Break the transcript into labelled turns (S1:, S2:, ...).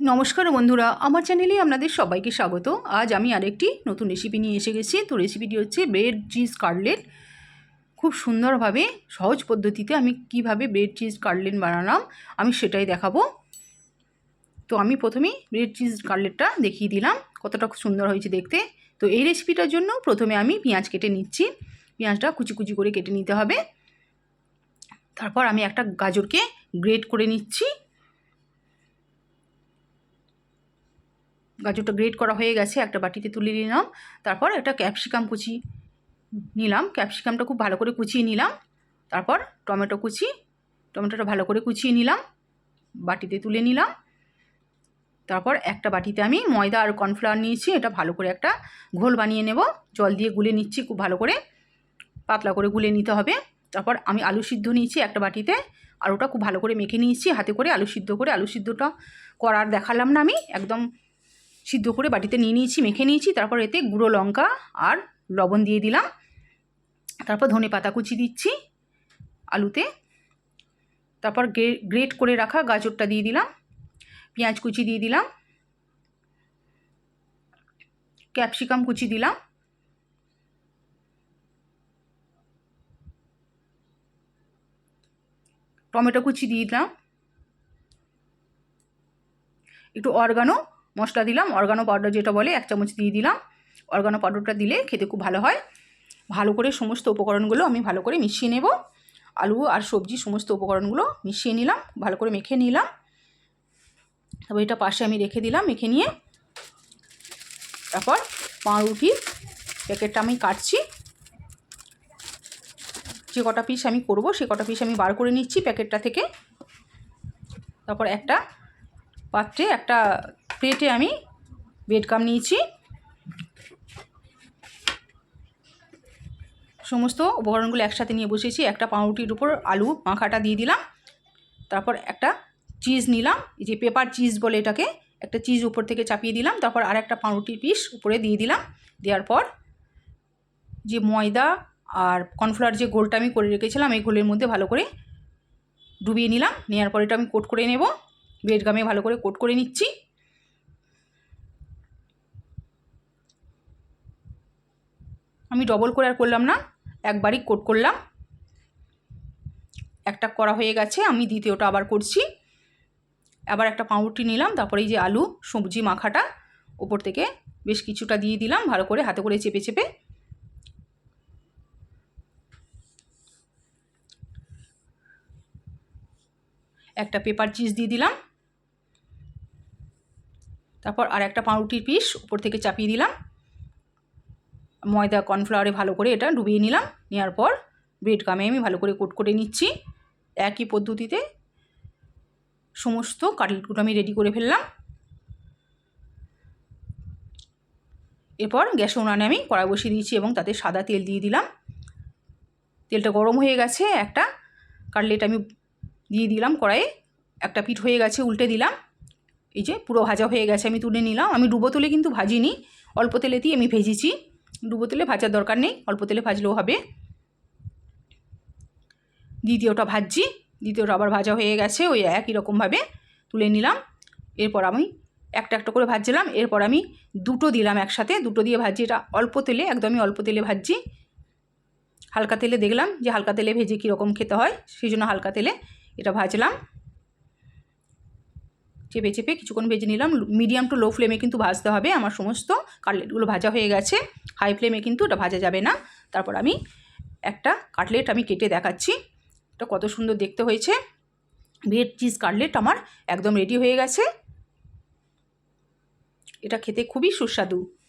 S1: নমস্কার বন্ধুরা, আমার চ্যানেলে আপনাদের সবাইকে স্বাগত। আজ আমি আরেকটি নতুন রেসিপি নিয়ে এসে গেছি। তো রেসিপিটি হচ্ছে ব্রেড চিজ কাটলেট খুব সুন্দরভাবে, সহজ পদ্ধতিতে আমি কীভাবে ব্রেড চিজ কাটলেট বানালাম, আমি সেটাই দেখাবো। তো আমি প্রথমেই ব্রেড চিজ কাটলেটটা দেখিয়ে দিলাম, কতটা সুন্দর হয়েছে দেখতে। তো এই রেসিপিটার জন্য প্রথমে আমি পেঁয়াজ কেটে নিচ্ছি। পেঁয়াজটা কুচি কুচি করে কেটে নিতে হবে। তারপর আমি একটা গাজরকে গ্রেট করে নিচ্ছি। গাজরটা গ্রেট করা হয়ে গেছে, একটা বাটিতে তুলে নিলাম, তারপর একটা ক্যাপসিকাম কুচি নিলাম ক্যাপসিকামটা খুব ভালো করে কুচিয়ে নিলাম, তারপর টমেটো কুচি টমেটোটা ভালো করে কুচিয়ে নিলাম, বাটিতে তুলে নিলাম, তারপর একটা বাটিতে আমি ময়দা আর কর্নফ্লাওয়ার নিয়েছি, এটা ভালো করে একটা ঘোল বানিয়ে নেব, জল দিয়ে গুলে নিচ্ছি, খুব ভালো করে পাতলা করে গুলে নিতে হবে, তারপর আমি আলু সিদ্ধ নিয়েছি একটা বাটিতে, আর ওটা খুব ভালো করে মেখে নিয়েছি, হাতে করে আলু সিদ্ধ করে, আলু সিদ্ধটা করার দেখালাম না আমি, একদম সিদ্ধ করে বাটিতে নিয়ে নিয়েছি, মেখে নিয়েছি, তারপর এতে গুঁড়ো লঙ্কা আর লবণ দিয়ে দিলাম। তারপর ধনে পাতা কুচি দিচ্ছি আলুতে। তারপর গ্রেট করে রাখা গাজরটা দিয়ে দিলাম, পেঁয়াজ কুচি দিয়ে দিলাম, ক্যাপসিকাম কুচি দিলাম। টমেটো কুচি দিয়ে দিলাম। একটু অর্গানো মশলা দিলাম, অর্গানো পাউডার যেটা বলে এক চামচ দিয়ে দিলাম। অর্গানো পাউডারটা দিলে খেতে খুব ভালো হয়। ভালো করে সমস্ত উপকরণগুলো আমি ভালো করে মিশিয়ে নেব। আলু আর সবজি সমস্ত উপকরণগুলো মিশিয়ে নিলাম, ভালো করে মেখে নিলাম। তারপর এটা পাশে আমি রেখে দিলাম, মেখে নিয়ে। তারপর পাউরুটির প্যাকেটটা আমি কাটছি। যে কটা পিস আমি করব, সে কটা পিস আমি বার করে নিচ্ছি প্যাকেটটা থেকে। তারপর একটা পাত্রে একটা প্লেটে আমি বেডকাম নিয়েছি। সমস্ত উপকরণগুলো একসাথে নিয়ে বসেছি একটা পাউরুটির উপর আলু মাখাটা দিয়ে দিলাম। তারপর একটা চিজ নিলাম। এই যে পেপার চিজ বলে এটাকে, একটা চিজ উপর থেকে চাপিয়ে দিলাম। তারপর আর একটা পাউরুটির পিস উপরে দিয়ে দিলাম। দেওয়ার পর যে ময়দা আর কর্নফ্লাওয়ার যে গোলটা আমি করে রেখেছিলাম, এই গোলের মধ্যে ভালো করে ডুবিয়ে নিলাম। নেওয়ার পর এটা আমি কোট করে নেব। ব্রেড গামে ভালো করে কোট করে নিচ্ছি। আমি ডবল করে আর করলাম না, একবারই কোট করলাম। একটা করা হয়ে গেছে, আমি দ্বিতীয়টা আবার করছি। আবার একটা পাউরুটি নিলাম, তারপরে এই যে আলু, সবজি মাখাটা, ওপর থেকে বেশ কিছুটা দিয়ে দিলাম, ভালো করে হাতে করে চেপে চেপে। একটা পেপার চিজ দিয়ে দিলাম। তারপর আর একটা পাউরুটির পিস উপর থেকে চাপিয়ে দিলাম। ময়দা কর্নফ্লাওয়ারে ভালো করে এটা ডুবিয়ে নিলাম। নেওয়ার পর ব্রেড কামে আমি ভালো করে কোট করে নিচ্ছি। একই পদ্ধতিতে সমস্ত কাটলেটগুলো আমি রেডি করে ফেললাম। এরপর গ্যাসে উনানে আমি কড়াই বসিয়ে দিয়েছি এবং তাতে সাদা তেল দিয়ে দিলাম। তেলটা গরম হয়ে গেছে, একটা কাটলেট আমি দিয়ে দিলাম কড়াইয়ে। একটা পিঠ হয়ে গেছে, উল্টে দিলাম। এই যে পুরো ভাজা হয়ে গেছে, আমি তুলে নিলাম। আমি ডুবো তুলে কিন্তু ভাজিনি। অল্প তেলেতেই আমি ভেজেছি। ডুবো তেলে ভাজার দরকার নেই, অল্প তেলে ভাজলেও হবে। দ্বিতীয়টা ভাজছি। দ্বিতীয়টা আবার ভাজা হয়ে গেছে, ওই একই রকমভাবে তুলে নিলাম। এরপর আমি একটা একটা করে ভাজছিলাম। এরপর আমি দুটো দিলাম একসাথে। দুটো দিয়ে ভাজি এটা অল্প তেলে, একদমই অল্প তেলে ভাজছি। হালকা তেলে দেখলাম যে হালকা তেলে ভেজে কীরকম খেতে হয়, সেই জন্য হালকা তেলে এটা ভাজলাম। চেপে চেপে কিছুক্ষণ ভেজে নিলাম। মিডিয়াম টু লো ফ্লেমে কিন্তু ভাজতে হবে। আমার সমস্ত কাটলেটগুলো ভাজা হয়ে গেছে। হাই ফ্লেমে কিন্তু ওটা ভাজা যাবে না। তারপর আমি একটা কাটলেট আমি কেটে দেখাচ্ছি। এটা কত সুন্দর দেখতে হয়েছে। ব্রেড চিজ কাটলেট আমার একদম রেডি হয়ে গেছে। এটা খেতে খুবই সুস্বাদু।